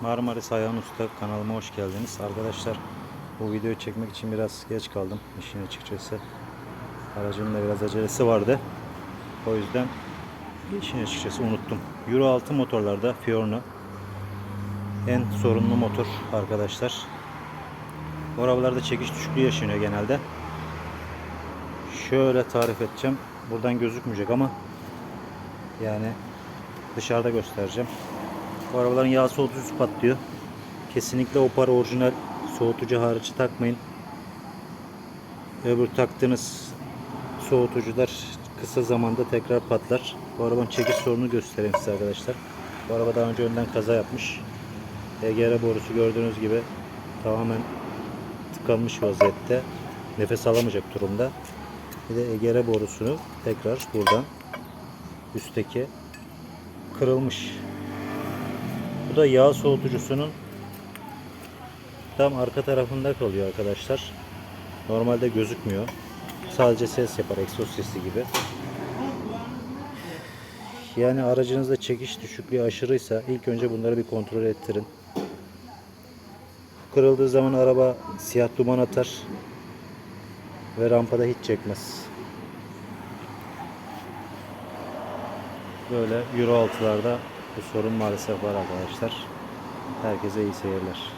Marmaris Ayhan Usta kanalıma hoş geldiniz. Arkadaşlar bu videoyu çekmek için biraz geç kaldım işin açıkçası. Aracımın da biraz acelesi vardı. O yüzden işin açıkçası unuttum. Euro 6 motorlarda Fiorno en sorunlu motor arkadaşlar. Bu arabalarda çekiş düşüklüğü yaşanıyor genelde. Şöyle tarif edeceğim. Buradan gözükmeyecek ama yani dışarıda göstereceğim. Bu arabaların yağ soğutucusu patlıyor. Kesinlikle o para orijinal soğutucu harici takmayın. Öbür taktığınız soğutucular kısa zamanda tekrar patlar. Bu arabanın çekiş sorunu göstereyim size arkadaşlar. Bu araba daha önce önden kaza yapmış. EGR borusu gördüğünüz gibi tamamen tıkanmış vaziyette. Nefes alamayacak durumda. Bir de EGR borusunu tekrar buradan üstteki kırılmış. Da yağ soğutucusunun tam arka tarafında kalıyor arkadaşlar. Normalde gözükmüyor. Sadece ses yapar egzoz sesi gibi. Yani aracınızda çekiş düşüklüğü aşırıysa ilk önce bunları bir kontrol ettirin. Kırıldığı zaman araba siyah duman atar ve rampada hiç çekmez. Böyle Euro 6'larda bu sorun maalesef var arkadaşlar. Herkese iyi seyirler.